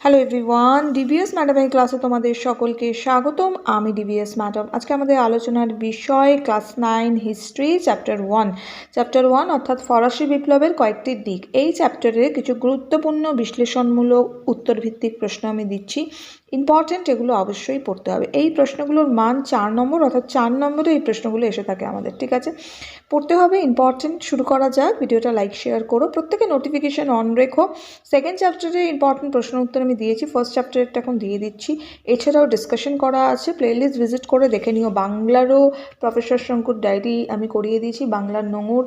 Hello everyone DBS ম্যাডামের ক্লাসে তোমাদের সকলকে স্বাগতম। আমি ডিবিএস ম্যাডাম আজকে আমাদের আলোচনার বিষয় class nine history chapter one chapter one অর্থাৎ ফরাসি বিপ্লবের কয়েকটি দিক। এই চ্যাপ্টারে কিছু গুরুত্বপূর্ণ, বিশ্লেষণমূলক, উত্তরভিত্তিক প্রশ্ন আমি দিচ্ছি। ইম্পর্ট্যান্ট এগুলো অবশ্যই পড়তে হবে। এই প্রশ্নগুলোর মান চার নম্বর অর্থাৎ চার নম্বরে এই প্রশ্নগুলো এসে থাকে আমাদের, ঠিক আছে? পড়তে হবে ইম্পর্ট্যান্ট শুরু করা যাক। ভিডিওটা লাইক শেয়ার করো। প্রত্যেকে নোটিফিকেশন অন রেখো। সেকেন্ড চ্যাপ্টারে ইম্পর্ট্যান্ট প্রশ্ন উত্তর আমি দিয়েছি। ফার্স্ট চ্যাপ্টারটা এখন দিয়ে দিচ্ছি। এছাড়াও ডিসকাশন করা আছে। প্লেলিস্ট ভিজিট করে দেখে নিও। বাংলারও প্রফেসর শঙ্কুর ডায়েরি আমি করিয়ে দিয়েছি। বাংলার নোংর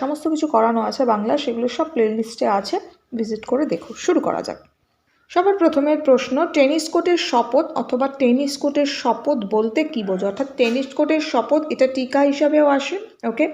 সমস্ত কিছু করানো আছে। বাংলা সেগুলো সব প্লেলিস্টে আছে। ভিজিট করে দেখো। শুরু করা যাক। সবার প্রথমের প্রশ্ন, টেনিস কোর্টের শপথ অথবা টেনিস কোর্টের শপথ বলতে কী বোঝো? অর্থাৎ টেনিস কোর্টের শপথ, এটা টিকা হিসাবেও আসে ওকে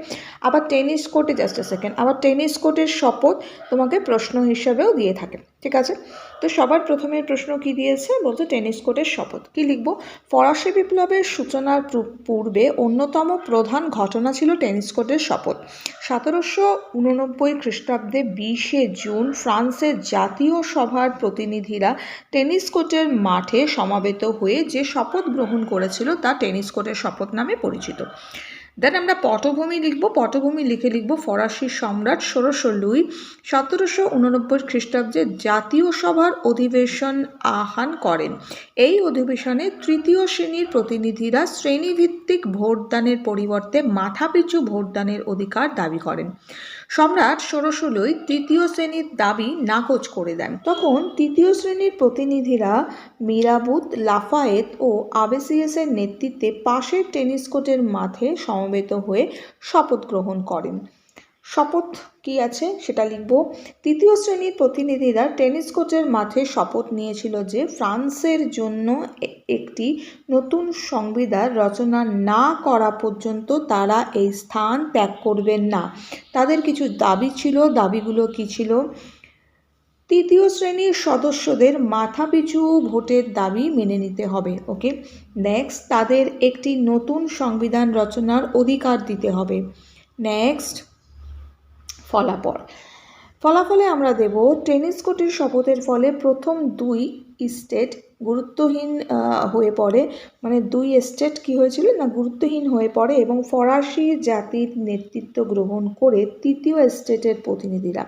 আবার টেনিস কোর্টে জাস্ট সেকেন্ড আবার টেনিস কোর্টের শপথ তোমাকে প্রশ্ন হিসাবেও দিয়ে থাকে। ঠিক আছে? তো সবার প্রথমে প্রশ্ন কি দিয়েছে? বলছে টেনিস কোর্টের শপথ। কি লিখব? ফরাসি বিপ্লবের সূচনার পূর্বে অন্যতম প্রধান ঘটনা ছিল টেনিস কোর্টের শপথ। সতেরোশো উননব্বই খ্রিস্টাব্দে বিশে জুন ফ্রান্সের জাতীয় সভার প্রতিনিধিরা টেনিস কোর্টের মাঠে সমাবেত হয়ে যে শপথ গ্রহণ করেছিল তা টেনিস কোর্টের শপথ নামে পরিচিত। দেন আমরা পটভূমি লিখব, পটভূমি লিখে লিখব ফরাসি সম্রাট ষোড়শো লুই। সতেরোশো উননব্বই খ্রিস্টাব্দে জাতীয় সভার অধিবেশন আহ্বান করেন। এই অধিবেশনে তৃতীয় শ্রেণির প্রতিনিধিরা শ্রেণীভিত্তিক ভোটদানের পরিবর্তে মাথাপিছু ভোটদানের অধিকার দাবি করেন। সম্রাট ষোড়শোলই তৃতীয় শ্রেণির দাবি নাকচ করে দেন। তখন তৃতীয় শ্রেণির প্রতিনিধিরা মিরাবুত, লাফায়েত ও আবেসিএসের নেতৃত্বে পাশের টেনিস কোর্টের মাঠে সমবেত হয়ে শপথ গ্রহণ করেন। শপথ কি আছে সেটা লিখব। তৃতীয় শ্রেণির প্রতিনিধিরা টেনিস কোর্টের মাঠে শপথ নিয়েছিল যে ফ্রান্সের জন্য একটি নতুন সংবিধান রচনা না করা পর্যন্ত তারা এই স্থান ত্যাগ করবেন না। তাদের কিছু দাবি ছিল, দাবিগুলো কি ছিল? তৃতীয় শ্রেণির সদস্যদের মাথাপিছু ভোটের দাবি মেনে নিতে হবে, ওকে? নেক্সট, তাদের একটি নতুন সংবিধান রচনার অধিকার দিতে হবে। নেক্সট ফলাফল। ফলাফলে আমরা দেব টেনিস কোর্টের শপথের ফলে প্রথম দুই স্টেট গুরুত্বহীন হয়ে পড়ে। মানে দুই স্টেট কি হয়েছিল না গুরুত্বহীন হয়ে পড়ে এবং ফরাসি জাতির নেতৃত্ব গ্রহণ করে তৃতীয় স্টেটের প্রতিনিধিরা।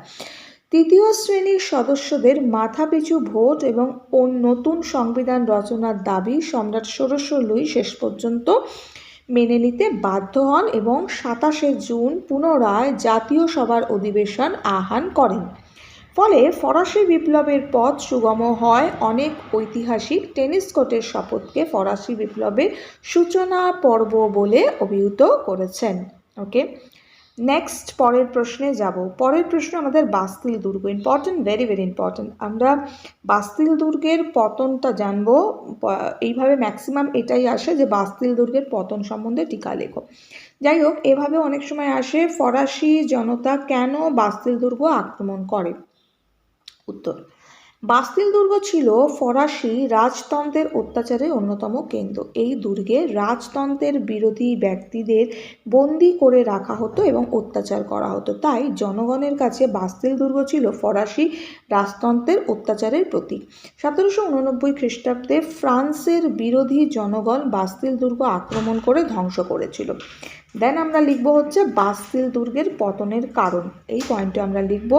তৃতীয় শ্রেণির সদস্যদের মাথাপিছু ভোট এবং নতুন সংবিধান রচনার দাবি সম্রাট ষোড়শ লুই শেষ পর্যন্ত মেনে নিতে বাধ্য হন এবং সাতাশে জুন পুনরায় জাতীয় সভার অধিবেশন আহ্বান করেন। ফলে ফরাসি বিপ্লবের পথ সুগম হয়, অনেক ঐতিহাসিক টেনিস কোর্টের শপথকে ফরাসি বিপ্লবের সূচনা পর্ব বলে অভিহিত করেছেন। ওকে? নেক্সট পরের প্রশ্নে যাব। পরের প্রশ্ন আমাদের বাস্তিল দুর্গ। ইম্পর্টেন্ট ভেরি ভেরি ইম্পর্টেন্ট আমরা বাস্তিল দুর্গের পতনটা জানব। এইভাবে ম্যাক্সিমাম এটাই আসে যে বাস্তিল দুর্গের পতন সম্বন্ধে টিকা লেখো। যাই হোক, এভাবে অনেক সময় আসে, ফরাসি জনতা কেন বাস্তিল দুর্গ আক্রমণ করে? উত্তর বাস্তিল দুর্গ ছিল ফরাসি রাজতন্ত্রের অত্যাচারের অন্যতম কেন্দ্র। এই দুর্গে রাজতন্ত্রের বিরোধী ব্যক্তিদের বন্দি করে রাখা হতো এবং অত্যাচার করা হতো। তাই জনগণের কাছে বাস্তিল দুর্গ ছিল ফরাসি রাজতন্ত্রের অত্যাচারের প্রতীক। সতেরোশো উননব্বই খ্রিস্টাব্দে ফ্রান্সের বিরোধী জনগণ বাস্তিল দুর্গ আক্রমণ করে ধ্বংস করেছিল। দেন আমরা লিখব হচ্ছে বাস্তিল দুর্গের পতনের কারণ। এই পয়েন্টে আমরা লিখব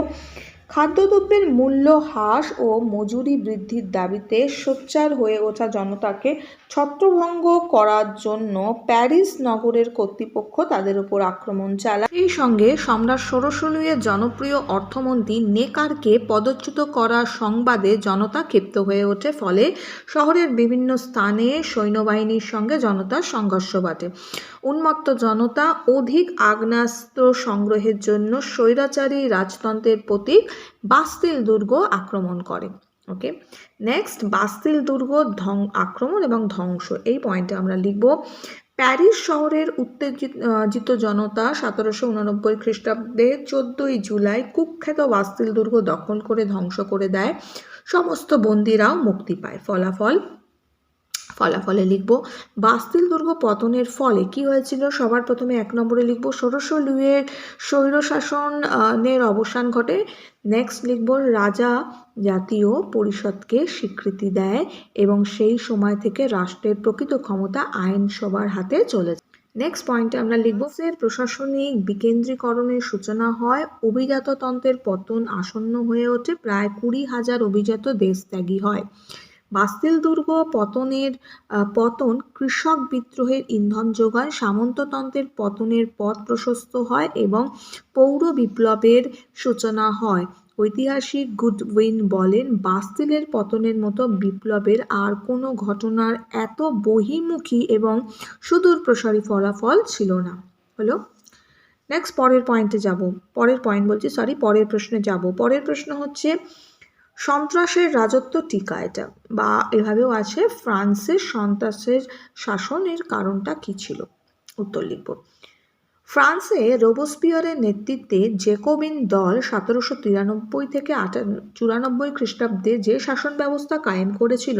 খাদ্যদ্রব্যের মূল্য হ্রাস ও মজুরি বৃদ্ধির দাবিতে সোচ্চার হয়ে ওঠা জনতাকে ছত্রভঙ্গ করার জন্য প্যারিস নগরের কর্তৃপক্ষ তাদের উপর আক্রমণ চালায়। এই সঙ্গে সম্রাট ষোড়শলুয়ের জনপ্রিয় অর্থমন্ত্রী নেকারকে পদচ্যুত করার সংবাদে জনতা ক্ষিপ্ত হয়ে ওঠে, ফলে শহরের বিভিন্ন স্থানে সৈন্যবাহিনীর সঙ্গে জনতার সংঘর্ষ বাটে উন্মত্ত জনতা অধিক আগ্নেয়াস্ত্র সংগ্রহের জন্য স্বৈরাচারী রাজতন্ত্রের প্রতীক বাস্তিল দুর্গ আক্রমণ করে ওকে নেক্সট বাস্তিল দুর্গ ধ্বং, আক্রমণ এবং ধ্বংস, এই পয়েন্টে আমরা লিখব, প্যারিস শহরের উত্তেজিত জনতা সতেরোশো উনানব্বই খ্রিস্টাব্দে চোদ্দোই জুলাই কুখ্যাত বাস্তিল দুর্গ দখল করে ধ্বংস করে দেয়, সমস্ত বন্দিরাও মুক্তি পায়, ফলাফল ফলাফলে লিখব, বাস্তিল দুর্গ পতনের ফলে কি হয়েছিল? সবার প্রথমে এক নম্বরে লিখব, ষোড়শ লুইয়ের স্বৈরশাসনের অবসান ঘটে। নেক্সট লিখব, রাজা জাতীয় পরিষদকে স্বীকৃতি দেয় এবং সেই সময় থেকে রাষ্ট্রের প্রকৃত ক্ষমতা আইনসভার হাতে চলে যায়। নেক্সট পয়েন্টে আমরা লিখব এর প্রশাসনিক বিকেন্দ্রীকরণের সূচনা হয়। অভিজাততন্ত্রের পতন আসন্ন হয়ে ওঠে। প্রায় কুড়ি হাজার অভিজাত দেশত্যাগী হয়। বাস্তিল দুর্গ পতনের পতন কৃষক বিদ্রোহের ইন্ধন যোগায় সামন্ততন্ত্রের পতনের পথ প্রশস্ত হয় এবং পৌর বিপ্লবের সূচনা হয়। ঐতিহাসিক গুডউইন বলেন, বাস্তিলের পতনের মতো বিপ্লবের আর কোনো ঘটনার এত বহিমুখী এবং সুদূর প্রসারী ফলাফল ছিল না। হলো? নেক্সট পরের পয়েন্টে যাব। পরের পয়েন্ট বলছি সরি পরের প্রশ্নে যাব। পরের প্রশ্ন হচ্ছে সন্ত্রাসের রাজত্ব টিকা এটা। বা এভাবেও আছে, ফ্রান্সের সন্ত্রাসের শাসনের কারণটা কি ছিল? উত্তর লিখব। ফ্রান্সে রোবোস্পিয়ারের নেতৃত্বে জেকোবিন দল সতেরোশো তিরানব্বই থেকে আটা চুরানব্বই খ্রিস্টাব্দে যে শাসন ব্যবস্থা কায়েম করেছিল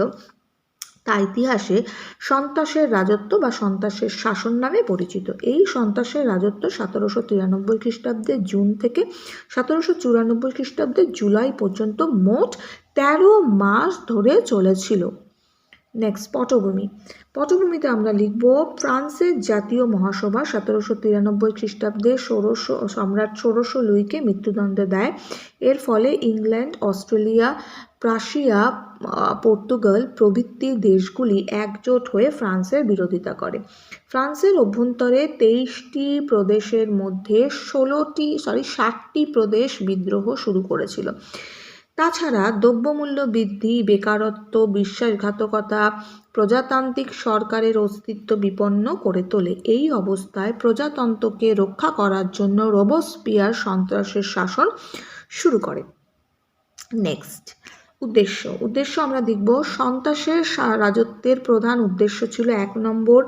তা ইতিহাসে সন্ত্রাসের রাজত্ব বা সন্ত্রাসের শাসন নামে পরিচিত। এই সন্ত্রাসের রাজত্ব সতেরোশো তিরানব্বই খ্রিস্টাব্দে জুন থেকে সতেরোশো চুরানব্বই খ্রিস্টাব্দে জুলাই পর্যন্ত মোট তেরো মাস ধরে চলেছিল। নেক্সট পটভূমি। পটভূমিতে আমরা লিখব ফ্রান্সের জাতীয় মহাসভা সতেরোশো তিরানব্বই খ্রিস্টাব্দে ষোড়শ, সম্রাট ষোড়শ লুইকে মৃত্যুদণ্ড দেয়। এর ফলে ইংল্যান্ড, অস্ট্রেলিয়া, প্রাশিয়া পর্তুগাল প্রভৃতি দেশগুলি একজোট হয়ে ফ্রান্সের বিরোধিতা করে। ফ্রান্সের অভ্যন্তরে তেইশটি প্রদেশের মধ্যে ষোলোটি সরি ষাটটি প্রদেশ বিদ্রোহ শুরু করেছিল। তাছাড়া দ্রব্যমূল্য বৃদ্ধি, বেকারত্ব, বিশ্বাসঘাতকতা প্রজাতান্ত্রিক সরকারের অস্তিত্ব বিপন্ন করে তোলে। এই অবস্থায় প্রজাতন্ত্রকে রক্ষা করার জন্য রোবোস্পিয়ার সন্ত্রাসের শাসন শুরু করে। নেক্সট। উদ্দেশ্য। উদ্দেশ্য আমরা দেখব, সন্ত্রাসের রাজত্বের প্রধান উদ্দেশ্য ছিল এক নম্বর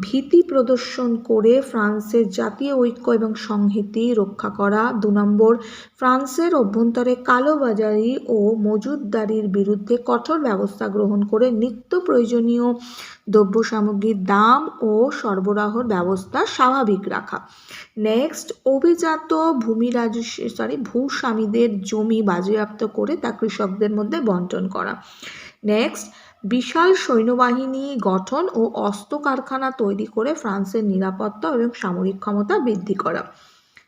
ভীতি প্রদর্শন করে ফ্রান্সের জাতীয় ঐক্য এবং সংহতি রক্ষা করা। দু নম্বর ফ্রান্সের অভ্যন্তরে কালোবাজারি ও মজুদদারির বিরুদ্ধে কঠোর ব্যবস্থা গ্রহণ করে নিত্য প্রয়োজনীয় দ্রব্য সামগ্রীর দাম ও সরবরাহর ব্যবস্থা স্বাভাবিক রাখা। নেক্সট, অভিজাত ভূমি রাজস্ব সরি ভূস্বামীদের জমি বাজেয়াপ্ত করে তা কৃষকদের মধ্যে বন্টন করা। নেক্সট বিশাল সৈন্যবাহিনী গঠন ও অস্ত্র কারখানা তৈরি করে ফ্রান্সের নিরাপত্তা এবং সামরিক ক্ষমতা বৃদ্ধি করা।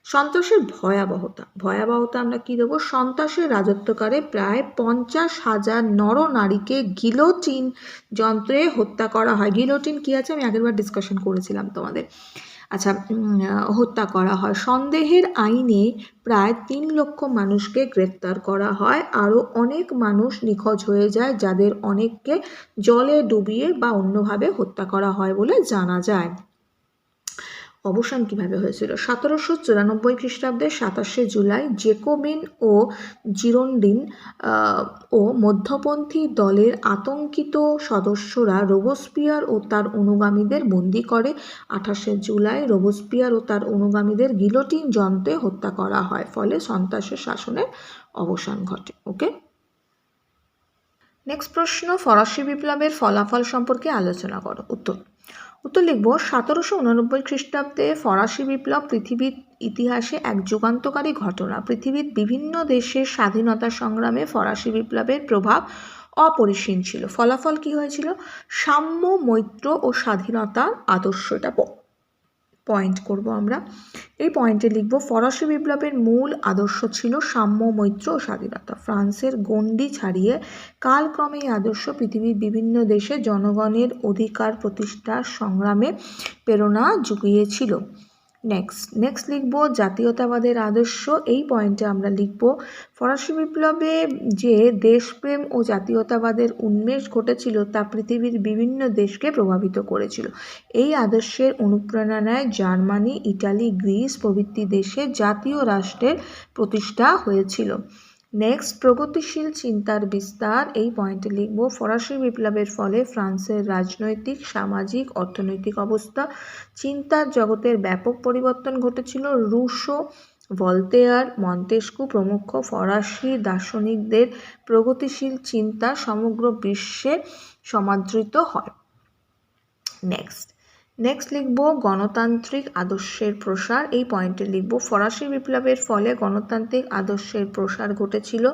সন্ত্রাসের ভয়াবহতা। ভয়াবহতা আমরা কি দেবো? সন্ত্রাসের রাজত্বকারে প্রায় পঞ্চাশ হাজার নরনারীকে গিলোটিন যন্ত্রে হত্যা করা হয়। গিলোটিন কি আছে? আমি আগেরবার ডিসকাশন করেছিলাম তোমাদের। আচ্ছা হত্যা করা হয়। সন্দেহের আইনে প্রায় তিন লক্ষ মানুষকে গ্রেপ্তার করা হয়। আরও অনেক মানুষ নিখোঁজ হয়ে যায় যাদের অনেককে জলে ডুবিয়ে বা অন্যভাবে হত্যা করা হয় বলে জানা যায়। অবসান কীভাবে হয়েছিল? সতেরোশো চুরানব্বই খ্রিস্টাব্দের সাতাশে জুলাই জেকোবিন ও জিরোন্ডিন ও মধ্যপন্থী দলের আতঙ্কিত সদস্যরা রোবোস্পিয়ার ও তার অনুগামীদের বন্দি করে। আঠাশে জুলাই রোবোস্পিয়ার ও তার অনুগামীদের গিলোটিন যন্ত্রে হত্যা করা হয়, ফলে সন্ত্রাসের শাসনের অবসান ঘটে। ওকে নেক্সট প্রশ্ন, ফরাসি বিপ্লবের ফলাফল সম্পর্কে আলোচনা করো। উত্তর উত্তর লিখব, সতেরোশো উননব্বই খ্রিস্টাব্দে ফরাসি বিপ্লব পৃথিবীর ইতিহাসে এক যুগান্তকারী ঘটনা। পৃথিবীর বিভিন্ন দেশের স্বাধীনতা সংগ্রামে ফরাসি বিপ্লবের প্রভাব অপরিসীম ছিল। ফলাফল কি হয়েছিল? সাম্য মৈত্র ও স্বাধীনতার আদর্শটা পয়েন্ট করব আমরা। এই পয়েন্টে লিখব, ফরাসি বিপ্লবের মূল আদর্শ ছিল সাম্য, মৈত্র ও স্বাধীনতা। ফ্রান্সের গণ্ডি ছাড়িয়ে কালক্রমে এই আদর্শ পৃথিবীর বিভিন্ন দেশে জনগণের অধিকার প্রতিষ্ঠার সংগ্রামে প্রেরণা জুগিয়েছিল। নেক্সট নেক্সট লিখব জাতীয়তাবাদের আদর্শ, এই পয়েন্টে আমরা লিখব, ফরাসি বিপ্লবে যে দেশপ্রেম ও জাতীয়তাবাদের উন্মেষ ঘটেছিল তা পৃথিবীর বিভিন্ন দেশকে প্রভাবিত করেছিল। এই আদর্শের অনুপ্রেরণায় জার্মানি, ইটালি, গ্রিস প্রভৃতি দেশে জাতীয় রাষ্ট্রের প্রতিষ্ঠা হয়েছিল। নেক্সট প্রগতিশীল চিন্তার বিস্তার, এই পয়েন্টে লিখব, ফরাসি বিপ্লবের ফলে ফ্রান্সের রাজনৈতিক, সামাজিক, অর্থনৈতিক অবস্থা, চিন্তার জগতের ব্যাপক পরিবর্তন ঘটেছিল। রুশো, ভলতেয়ার মন্তেস্কু প্রমুখ ফরাসি দার্শনিকদের প্রগতিশীল চিন্তা সমগ্র বিশ্বে সমাদৃত হয়। নেক্সট নেক্সট লিখব গণতান্ত্রিক আদর্শের প্রসার। এই পয়েন্টে লিখব, ফরাসি বিপ্লবের ফলে গণতান্ত্রিক আদর্শের প্রসার ঘটেছিল।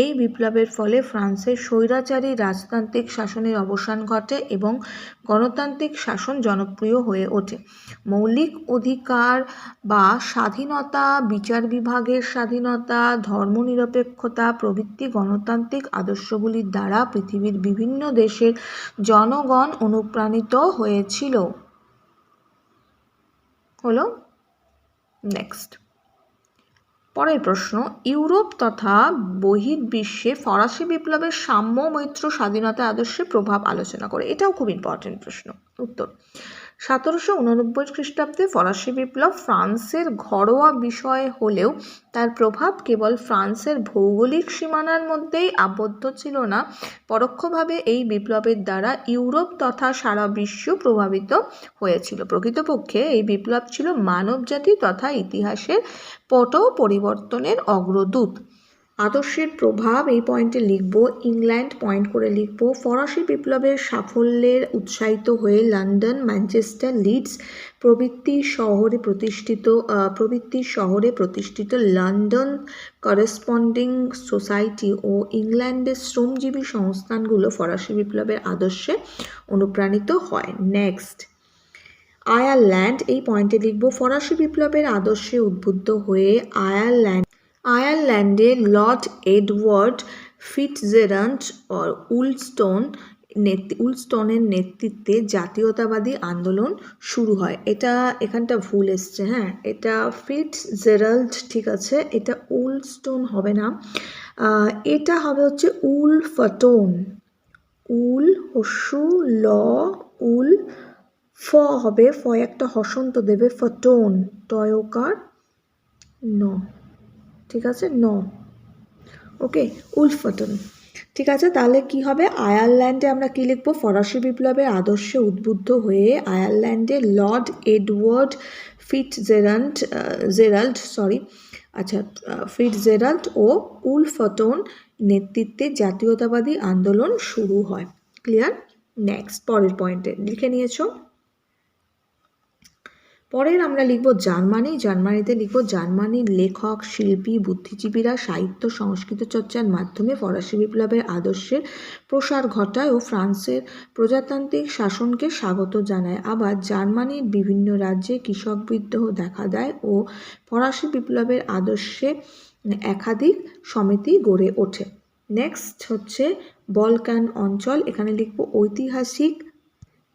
এই বিপ্লবের ফলে ফ্রান্সের স্বৈরাচারী রাজতান্ত্রিক শাসনের অবসান ঘটে এবং গণতান্ত্রিক শাসন জনপ্রিয় হয়ে ওঠে। মৌলিক অধিকার বা স্বাধীনতা, বিচার বিভাগের স্বাধীনতা, ধর্মনিরপেক্ষতা প্রভৃতি গণতান্ত্রিক আদর্শগুলির দ্বারা পৃথিবীর বিভিন্ন দেশের জনগণ অনুপ্রাণিত হয়েছিল। হলো নেক্সট পরের প্রশ্ন, ইউরোপ তথা বহির্বিশ্বে ফরাসি বিপ্লবের সাম্য মৈত্র স্বাধীনতা আদর্শে প্রভাব আলোচনা করে। এটাও খুব ইম্পর্টেন্ট প্রশ্ন, উত্তর। সতেরোশো উননব্বই খ্রিস্টাব্দে ফরাসি বিপ্লব ফ্রান্সের ঘরোয়া বিষয় হলেও তার প্রভাব কেবল ফ্রান্সের ভৌগোলিক সীমানার মধ্যেই আবদ্ধ ছিল না। পরোক্ষভাবে এই বিপ্লবের দ্বারা ইউরোপ তথা সারা বিশ্ব প্রভাবিত হয়েছিল। প্রকৃতপক্ষে এই বিপ্লব ছিল মানবজাতি তথা ইতিহাসের পট পরিবর্তনের অগ্রদূত। আদর্শের প্রভাব এই পয়েন্টে লিখব, ইংল্যান্ড পয়েন্ট করে লিখব, ফরাসি বিপ্লবের সাফল্যের উৎসাহিত হয়ে লন্ডন, ম্যানচেস্টার, লিডস প্রভৃতি শহরে প্রতিষ্ঠিত প্রভৃতি শহরে প্রতিষ্ঠিত লন্ডন করেসপন্ডিং সোসাইটি ও ইংল্যান্ডের শ্রমজীবী সংস্থানগুলো ফরাসি বিপ্লবের আদর্শে অনুপ্রাণিত হয়। নেক্সট আয়ারল্যান্ড, এই পয়েন্টে লিখব, ফরাসি বিপ্লবের আদর্শে উদ্বুদ্ধ হয়ে আয়ারল্যান্ড আয়ারল্যান্ডে লর্ড এডওয়ার্ড ফিটজেরাল্ড উলস্টোন উলস্টোনের নেতৃত্বে জাতীয়তাবাদী আন্দোলন শুরু হয়। এটা এখানটা ভুল এসছে হ্যাঁ? এটা ফিটজেরাল্ড, ঠিক আছে? এটা উলস্টোন হবে না। এটা হবে হচ্ছে উল ফটোন উল হস্যু ল, উল, ফ হবে। ফ একটা হসন্ত দেবে, ফটোন। টয়কার, ন। ঠিক আছে? ন ওকে উলফটন ঠিক আছে, তাহলে কি হবে? আয়ারল্যান্ডে আমরা কি লিখব? ফরাসি বিপ্লবের আদর্শে উদ্বুদ্ধ হয়ে আয়ারল্যান্ডে Lord Edward Fitzgerald Gerald sorry আচ্ছা ফিট জেরাল্ড ও উলফটন নেতৃত্বে জাতীয়তাবাদী আন্দোলন শুরু হয়। ক্লিয়ার নেক্সট পরের পয়েন্টে লিখে নিয়েছো? পরের আমরা লিখব জার্মানি। জার্মানিতে লিখব জার্মানির লেখক, শিল্পী, বুদ্ধিজীবীরা, সাহিত্য, সংস্কৃত চর্চার মাধ্যমে ফরাসি বিপ্লবের আদর্শের প্রসার ঘটায় ও ফ্রান্সের প্রজাতান্ত্রিক শাসনকে স্বাগত জানায়। আবার জার্মানির বিভিন্ন রাজ্যে কৃষক বিদ্রোহ দেখা দেয় ও ফরাসি বিপ্লবের আদর্শে একাধিক সমিতি গড়ে ওঠে। নেক্সট হচ্ছে বলকান অঞ্চল। এখানে লিখব ঐতিহাসিক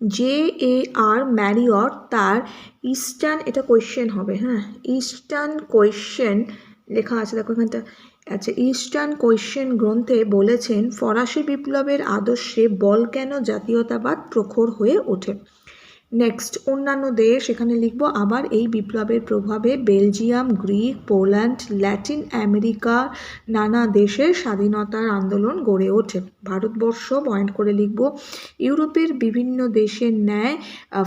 জে এ আর ম্যারিয়ট তার ইস্টার্ন এটা কোয়েশ্চেন হবে হ্যাঁ? ইস্টার্ন কোয়েশ্চেন লেখা আছে, দেখো এখানটা। আচ্ছা ইস্টার্ন কোয়েশ্চেন গ্রন্থে বলেছেন, ফরাসি বিপ্লবের আদর্শে বল কেন জাতীয়তাবাদ প্রখর হয়ে ওঠে? নেক্সট অন্যান্য দেশ, এখানে লিখব আবার এই বিপ্লবের প্রভাবে Belgium, Greek, Poland, Latin America, নানা দেশের স্বাধীনতার আন্দোলন গড়ে ওঠে। ভারতবর্ষ পয়েন্ট করে লিখব, ইউরোপের বিভিন্ন দেশের ন্যায়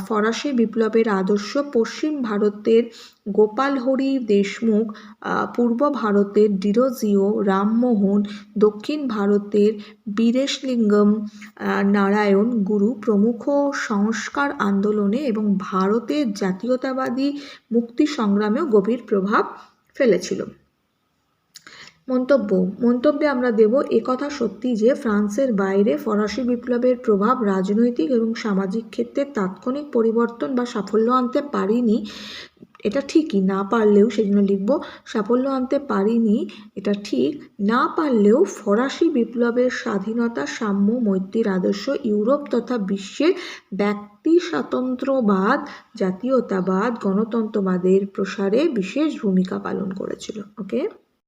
ফরাসি বিপ্লবের আদর্শ পশ্চিম ভারতের গোপাল হরি দেশমুখ পূর্ব ভারতের ডিরোজিও রামমোহন, দক্ষিণ ভারতের বীরেশলিঙ্গম নারায়ণ গুরু প্রমুখ সংস্কার আন্দোলনে এবং ভারতের জাতীয়তাবাদী মুক্তি সংগ্রামেও গভীর প্রভাব ফেলেছিল। মন্তব্য, মন্তব্যে আমরা দেব একথা সত্যি যে ফ্রান্সের বাইরে ফরাসি বিপ্লবের প্রভাব রাজনৈতিক এবং সামাজিক ক্ষেত্রে তাৎক্ষণিক পরিবর্তন বা সাফল্য আনতে পারিনি এটা ঠিকই, না পারলেও সেজন্য লিখব, সাফল্য আনতে পারিনি, এটা ঠিক, না পারলেও ফরাসি বিপ্লবের স্বাধীনতা, সাম্য, মৈত্রীর আদর্শ, ইউরোপ তথা বিশ্বের ব্যক্তি স্বাতন্ত্রবাদ জাতীয়তাবাদ, গণতন্ত্রবাদের প্রসারে বিশেষ ভূমিকা পালন করেছিল ওকে